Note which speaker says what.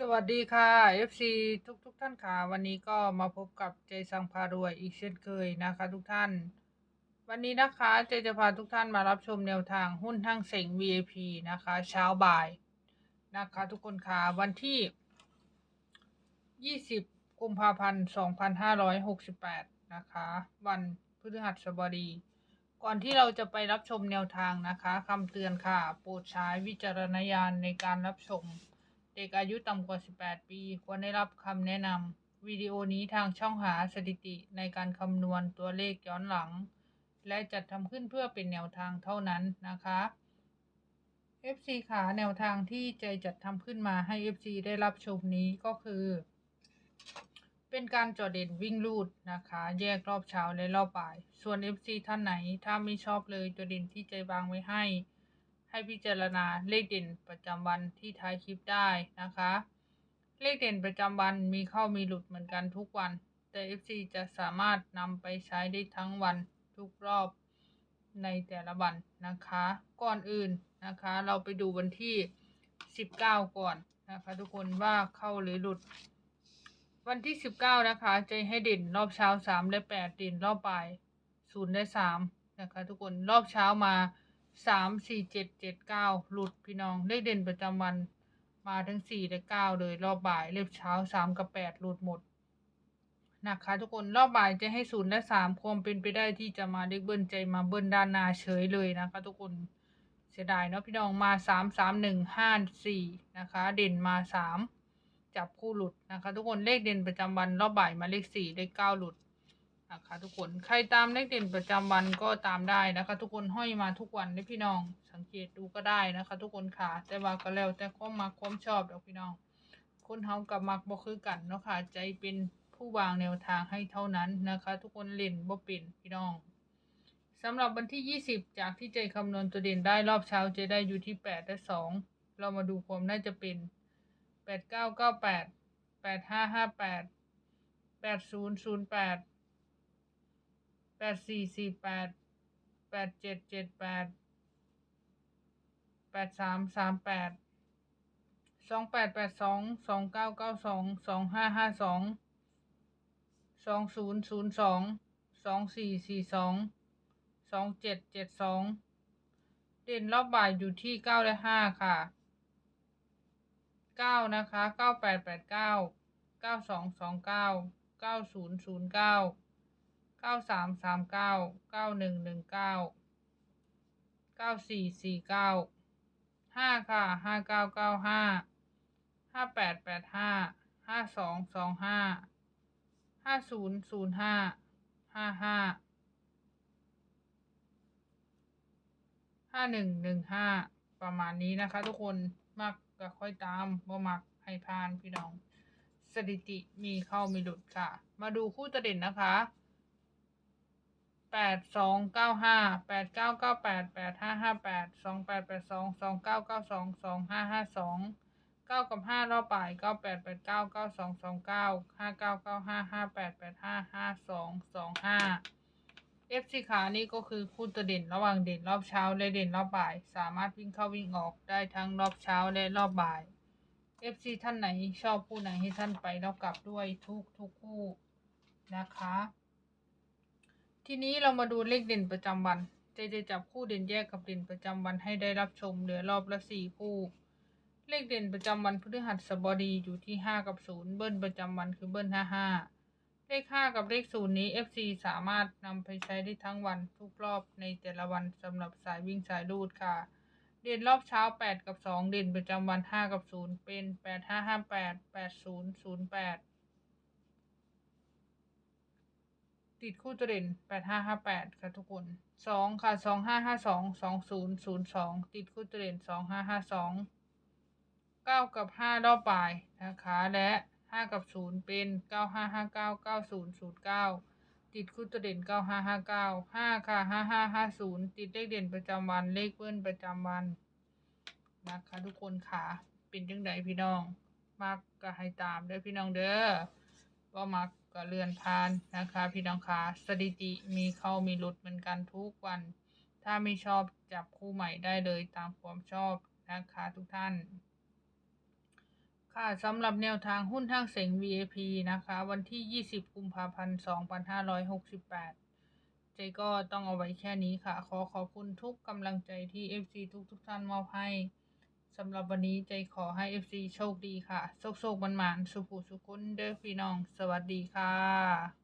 Speaker 1: สวัสดีค่ะ FC ทุกทุกๆท่านค่ะวันนี้ก็มาพบกับเจสังพารวยอีกเช่นเคยนะคะ ทุกท่าน วันนี้นะคะเจจะพาทุกท่านมารับชมแนวทางหุ้นทั้งเสง VIP นะคะ เช้าบ่ายนะคะ ทุกคนค่ะวันที่ 20 กุมภาพันธ์ 2568 นะคะ วันพฤหัสบดีก่อนที่เราจะไปรับชมแนวทางนะคะคำเตือนค่ะ โปรดใช้วิจารณญาณในการรับชม เด็กอายุต่ำกว่า 18 ปี ควรได้รับคำแนะนำวิดีโอนี้ทางช่องหาสถิติในการคำนวณตัวเลขย้อนหลัง และจัดทำขึ้นเพื่อเป็นแนวทางเท่านั้นนะคะ FC ขาแนวทางที่ใจจัดทำขึ้นมาให้ FC ได้รับชมนี้ก็คือ เป็นการจอดเด่นวิ่งลูดนะคะ แยกรอบเช้าและรอบบ่าย ส่วน FC ท่านไหนถ้าไม่ชอบเลยตัวเด่นที่ใจวางไว้ให้ ให้พิจารณาเลขเด่นประจำวันที่ท้ายคลิปได้นะคะ เลขเด่นประจำวันมีเข้ามีหลุดเหมือนกันทุกวัน แต่ FC จะสามารถนำไปใช้ได้ทั้งวันทุกรอบในแต่ละวันนะคะ ก่อนอื่นนะคะ เราไปดูวันที่ 19 ก่อนนะคะ ทุกคนว่าเข้าหรือหลุด วันที่ 19 นะคะจะให้เด่นรอบเช้า 3 และ 8 เด่นรอบบ่าย0และ3นะคะ ทุกคนรอบเช้ามา 3 4 7 7 9หลุดพี่น้องเลขเด่นประจำวันมาทั้ง4และ9เลยรอบบ่ายเลขเช้า3กับ8หลุดหมดนะคะทุกคนรอบบ่ายจะให้0และ3ความเป็นไปได้ที่จะมาเลขเบิ้ลใจมาเบิ้ลด้านนาเฉยเลยนะคะ ทุกคนเสียดายเนาะพี่น้องมา3 3 1 5 4นะคะ เด่นมา3จับคู่หลุดนะคะ ทุกคนเลขเด่นประจำวันรอบบ่ายมาเลขสี่เลขเก้าหลุด นะคะทุกคนใครตามเลขเด่นประจำวันก็ตามได้นะคะ ทุกคนห้อยมาทุกวันได้พี่น้อง สังเกตดูก็ได้นะคะ ทุกคนค่ะ แต่ว่าก็แล้วแต่ความมักความชอบเด็กพี่น้อง คนเฮากับมักบ่คือกันเนาะค่ะใจเป็นผู้วางแนวทางให้เท่านั้นนะคะ ทุกคนเล่นบ่ปิ่นพี่น้องสำหรับวันที่ 20 จากที่ใจคำนวณตัวเด่นได้รอบเช้าจะได้อยู่ที่ 8 และ 2 เรามาดูความน่าจะเป็น 8 9 9 8 8 5 5 8 8 0 0 8 ดสี่สี่แปดแปดเจ็ดเจ็ดแปดแปดสามสามแปดสองแปดแปดสองสองเก้าเก้าสองสองห้าห้าสองสองศูนย์ศูนย์สองสองสี่สี่สองสองเจ็ดเจ็ดสองเด่นรอบบ่ายอยู่ที่เก้าและห้าค่ะเก้านะคะเก้าแปดแปดเก้าเก้าสองสองเก้าเก้าศูนย์ศูนย์เก้า เก้าสามสามเก้าเก้าหนึ่งหนึ่งเก้าเก้าสี่สี่เก้าห้าค่ะห้าเก้าเก้าห้าห้าแปดแปดห้าห้าสองสองห้าห้าศูนย์ศูนย์ห้าห้าห้าห้าหนึ่งหนึ่งห้าประมาณนี้นะคะทุกคนมักก็ค่อยตามบ่มักให้พานพี่น้อง สถิติมีเข้ามีหลุดค่ะ มาดูคู่ตัดเด่นนะคะ แปดสองเก้าห้าแปดเก้าเก้าแปดแปดห้าห้าแปดสองแปดแปดสองสองเก้าเก้าสองสองห้าห้าสองเก้ากับห้ารอบบ่ายเก้าแปดแปดเก้าเก้าสองสองเก้าห้าเก้าเก้าห้าห้าแปดแปดห้าห้าสองสองห้าเอฟซีขานี่ก็คือคู่ตัวเด่นระหว่างเด่นรอบเช้าและเด่นรอบบ่าย สามารถวิ่งเข้าวิ่งออกได้ทั้งรอบเช้าและรอบบ่ายเอฟซีท่านไหนชอบคู่ไหนให้ท่านไปแล้วกลับด้วยทุกทุกคู่นะคะ ทีนี้เรามาดูเลขเด่นประจำวัน เจจะจับคู่เด่นแยกกับเด่นประจำวันให้ได้รับชมเหลือรอบละสี่คู่ เลขเด่นประจำวันพฤหัสบดีอยู่ที่ห้ากับศูนย์เบิ้ลประจำวันคือเบิ้ลห้าห้าเลขห้ากับเลขศูนย์นี้ FC สามารถนำไปใช้ได้ทั้งวันทุกรอบในแต่ละวันสำหรับสายวิ่งสายรูดค่ะ เด่นรอบเช้า 8 กับ 2 เด่นประจำวัน 5 กับ 0 เป็น 8 5 5 8 8 0 0 8 ติดคู่ตัวเด่น8 5 5 8ค่ะทุกคน2ค่ะ2 5 5 2 2 0 0 2ติดคู่ตัวเด่น2 5 5 2 9กับ5รอบบ่ายนะคะและ5กับ0เป็น9 5 5 9 9 0 0 9ติดคู่ตัวเด่น9 5 5 9 5ค่ะ5 5 5 0ติดเลขเด่นประจำวันเลขเบิ้ลประจำวันนะคะทุกคนค่ะเป็นจังใดพี่น้อง มักก็ให้ตามเด้อพี่น้องเด้อว่ามัก ก็เลื่อนผ่านนะคะ พี่น้องคะสถิติมีเข้ามีหลุดเหมือนกันทุกวัน ถ้าไม่ชอบจับคู่ใหม่ได้เลยตามความชอบนะคะทุกท่าน ค่ะสำหรับแนวทางหุ้นทางเสง VIP นะคะ วันที่ 20 กุมภาพันธ์ 2568เจก็ต้องเอาไว้แค่นี้ค่ะ ขอขอบคุณทุกกำลังใจที่ FC ทุกทุกท่านมอบให้ สำหรับวันนี้ใจขอให้ FC โชคดีค่ะ โชคโชคมันหมานๆสุขุสุขุนเด้อพี่น้อง สวัสดีค่ะ